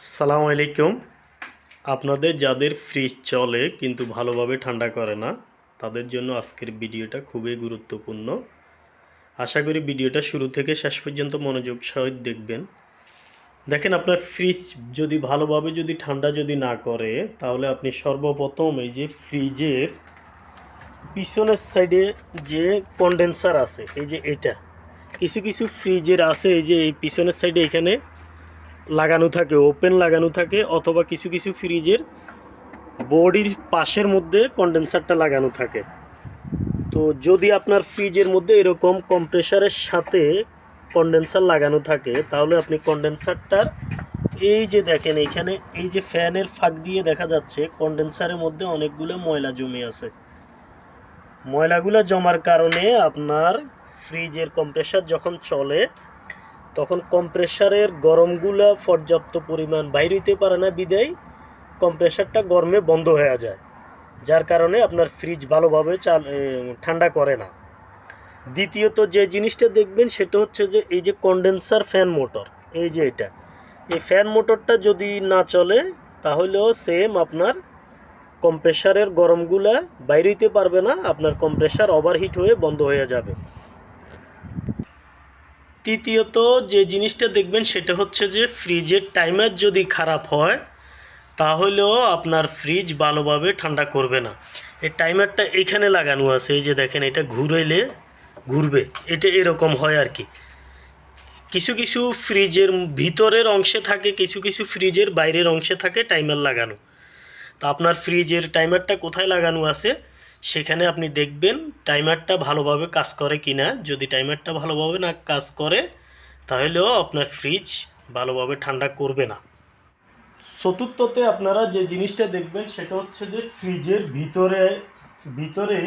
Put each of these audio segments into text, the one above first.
সালাম আলাইকুম। আপনাদের যাদের ফ্রিজ চলে কিন্তু ভালোভাবে ঠান্ডা করে না, তাদের জন্য আজকের ভিডিওটা খুবই গুরুত্বপূর্ণ। আশা করি ভিডিওটা শুরু থেকে শেষ পর্যন্ত মনোযোগ সহিত দেখবেন। দেখেন, আপনার ফ্রিজ যদি ভালোভাবে যদি ঠান্ডা যদি না করে, তাহলে আপনি সর্বপ্রথম এই যে ফ্রিজের পিছনের সাইডে যে কন্ডেন্সার আছে, এই যে এটা, কিছু কিছু ফ্রিজের আছে এই যে এই পিছনের সাইডে এখানে লাগানো থাকে ওপেন লাগানো থাকে অথবা কিছু কিছু ফ্রিজের বডির পাশের মধ্যে কন্ডেন্সারটা লাগানো থাকে। তো যদি আপনার ফ্রিজের মধ্যে এরকম কম্প্রেসারের সাথে কন্ডেন্সার লাগানো থাকে, তাহলে আপনি কন্ডেন্সারটার এই যে দেখেন, এখানে এই যে ফ্যানের ফাঁক দিয়ে দেখা যাচ্ছে কন্ডেন্সারের মধ্যে অনেকগুলো ময়লা জমে আছে। ময়লাগুলো জমার কারণে আপনার ফ্রিজের কম্প্রেসার যখন চলে তখন কম্প্রেসারের গরমগুলা পর্যাপ্ত পরিমাণ বাইরে হইতে পারে না বিদায়, কম্প্রেসারটা গরমে বন্ধ হয়ে যায়, যার কারণে আপনার ফ্রিজ ভালোভাবে চাল ঠান্ডা করে না। দ্বিতীয়ত যে জিনিসটা দেখবেন সেটা হচ্ছে যে এই যে কন্ডেন্সার ফ্যান মোটর, এই যে এটা, এই ফ্যান মোটরটা যদি না চলে, তাহলেও সেম আপনার কম্প্রেসারের গরমগুলা বাইরে হইতে পারবে না, আপনার কম্প্রেসার ওভারহিট হয়ে বন্ধ হয়ে যাবে। তৃতীয়ত যে জিনিসটা দেখবেন সেটা হচ্ছে যে ফ্রিজের টাইমার যদি খারাপ হয়, তাহলেও আপনার ফ্রিজ ভালোভাবে ঠান্ডা করবে না। এই টাইমারটা এখানে লাগানো আছে, এই যে দেখেন এটা ঘুরাইলে ঘুরবে, এটা এরকম হয় আর কি। কিছু কিছু ফ্রিজের ভিতরের অংশে থাকে, কিছু কিছু ফ্রিজের বাইরের অংশে থাকে টাইমার লাগানো। তো আপনার ফ্রিজের টাইমারটা কোথায় লাগানো আছে? সেখানে আপনি দেখবেন টাইমারটা ভালোভাবে কাজ করে কি না যদি টাইমারটা ভালোভাবে না কাজ করে, তাহলেও আপনার ফ্রিজ ভালোভাবে ঠান্ডা করবে না। চতুর্থতে আপনারা যে জিনিসটা দেখবেন, সেটা হচ্ছে যে ফ্রিজের ভিতরে ভিতরে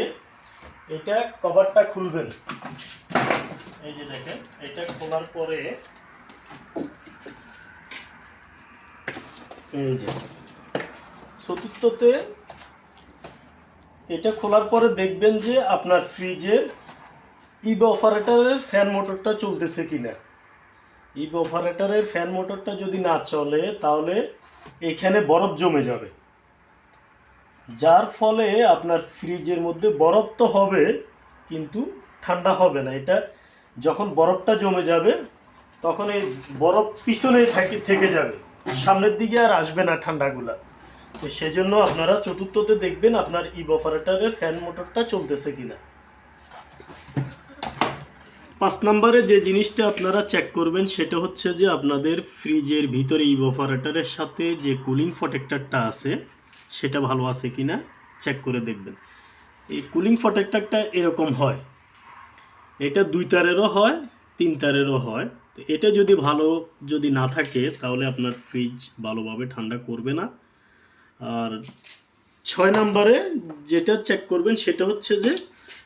এটা কভারটা খুলবেন। এই যে দেখেন, এটা খোলার পরে এই যে, চতুর্থতে এটা খোলার পরে দেখবেন যে আপনার ফ্রিজের ইব অপারেটরের ফ্যান মোটরটা চলতেছে কিনা। ইব অপারেটরের ফ্যান মোটরটা যদি না চলে, তাহলে এখানে বরফ জমে যাবে। যার ফলে আপনার ফ্রিজের মধ্যে বরফ তো হবে, কিন্তু ঠান্ডা হবে না। এটা যখন বরফটা জমে যাবে, তখন এই বরফ পিছনে থাকে, থেকে যাবে। সামনের দিকে আর আসবে না ঠান্ডাগুলা। তো সেজন্য আপনারা চতুর্থতে দেখবেন আপনার ইব অপারেটরের ফ্যান মোটরটা চলতেছে কিনা। পাঁচ নম্বরে যে জিনিসটা আপনারা চেক করবেন সেটা হচ্ছে যে আপনাদের ফ্রিজের ভিতরে ইব অপারেটরের সাথে যে কুলিং প্রোটেক্টরটা আছে, সেটা ভালো আছে কিনা চেক করে দেখবেন। এই কুলিং প্রোটেক্টরটা এরকম হয়। এটা দুই তারেরও হয়, তিন তারেরও হয়। তো এটা যদি ভালো যদি না থাকে, তাহলে আপনার ফ্রিজ ভালোভাবে ঠান্ডা করবে না। আর ছয় নম্বরে যেটা চেক করবেন সেটা হচ্ছে যে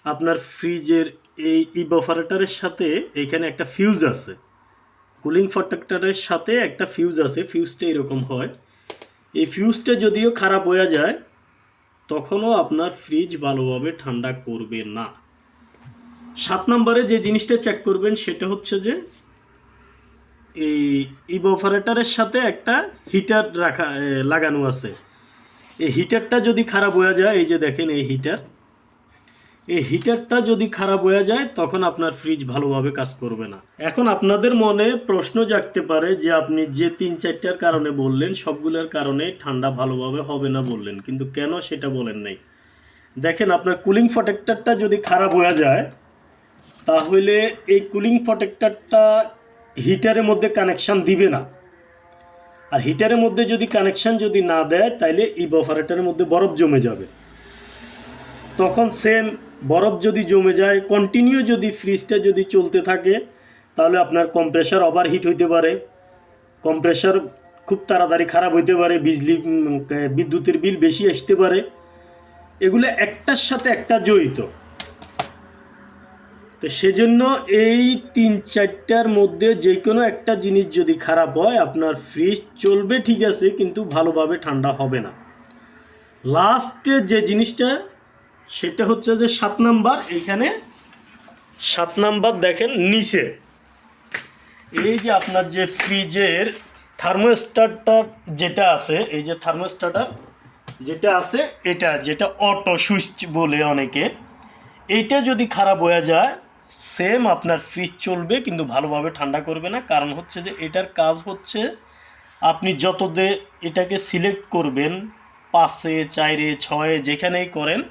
আপনার ফ্রিজের এই ইবফারেটারের সাথে এইখানে একটা ফিউজ আছে। কুলিং প্রোটেক্টরের সাথে একটা ফিউজ আছে ফিউজটা এরকম হয়। এই ফিউজটা যদিও খারাপ হয়ে যায়, তখনও আপনার ফ্রিজ ভালোভাবে ঠান্ডা করবে না। সাত নম্বরে যে জিনিসটা চেক করবেন সেটা হচ্ছে যে এই ইবোফারেটারের সাথে একটা হিটার রাখা লাগানো আছে। এই হিটারটা যদি খারাপ হয়ে যায়, এই যে দেখেন এই হিটার এই হিটারটা যদি খারাপ হয়ে যায়, তখন আপনার ফ্রিজ ভালোভাবে কাজ করবে না। এখন আপনাদের মনে প্রশ্ন জাগতে পারে যে আপনি যে তিন চারটার কারণে বললেন, সবগুলোর কারণে ঠান্ডা ভালোভাবে হবে না বললেন, কিন্তু কেন সেটা বলেন নাই? দেখেন, আপনার কুলিং প্রোটেক্টরটা যদি খারাপ হয়ে যায়, তাহলে এই কুলিং প্রোটেক্টরটা হিটারের মধ্যে কানেকশান দিবে না। আর হিটারের মধ্যে যদি কানেকশান যদি না দেয়, তাইলে এই বফারেটারের মধ্যে বরফ জমে যাবে। তখন সেম বরফ যদি জমে যায় কন্টিনিউ যদি ফ্রিজটা যদি চলতে থাকে, তাহলে আপনার কম্প্রেসার ওভারহিট হইতে পারে। কম্প্রেসার খুব তাড়াতাড়ি খারাপ হইতে পারে, বিজলি বিদ্যুতের বিল বেশি আসতে পারে। এগুলো একটার সাথে একটা জড়িত। তো সেজন্য এই তিন চারটার মধ্যে যে কোনো একটা জিনিস যদি খারাপ হয়, আপনার ফ্রিজ চলবে ঠিক আছে, কিন্তু ভালোভাবে ঠান্ডা হবে না। লাস্টে যে জিনিসটা, সেটা হচ্ছে যে সাত নাম্বার, এইখানে সাত নাম্বার দেখেন নিচে। এই যে আপনার যে ফ্রিজের থার্মোস্টারটা যেটা আছে, এই যে থার্মোস্টারটার যেটা আছে, এটা যেটা অটো সুইচ বলে অনেকে, এইটা যদি খারাপ হয়ে যায় সেম আপনার ফ্রিজ চলবে, কিন্তু ভালোভাবে ঠান্ডা করবে না। কারণ হচ্ছে যে, এটার কাজ হচ্ছে, আপনি যত দে এটাকে সিলেক্ট করবেন, পাঁচে, চারে, ছয়ে, যেখানেই করেন,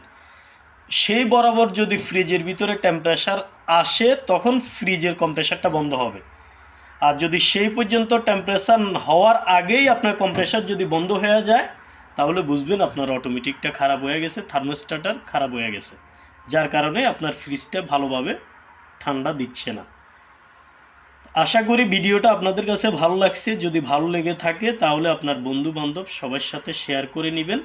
সেই বরাবর যদি ফ্রিজের ভিতরে টেম্পারেচার আসে, তখন ফ্রিজের কম্প্রেসারটা বন্ধ হবে। আর যদি সেই পর্যন্ত টেম্পারেচার হওয়ার আগেই আপনার কম্প্রেসার যদি বন্ধ হয়ে যায়, তাহলে বুঝবেন আপনার অটোমেটিকটা খারাপ হয়ে গেছে থার্মোস্টাটার খারাপ হয়ে গেছে। যার কারণে আপনার ফ্রিজটা ভালোভাবে ঠান্ডা দিচ্ছে না। আশা করি ভিডিওটা আপনাদের কাছে ভালো লাগছে। যদি ভালো লেগে থাকে তাহলে আপনার বন্ধু বান্ধব সবার সাথে শেয়ার করে নেবেন।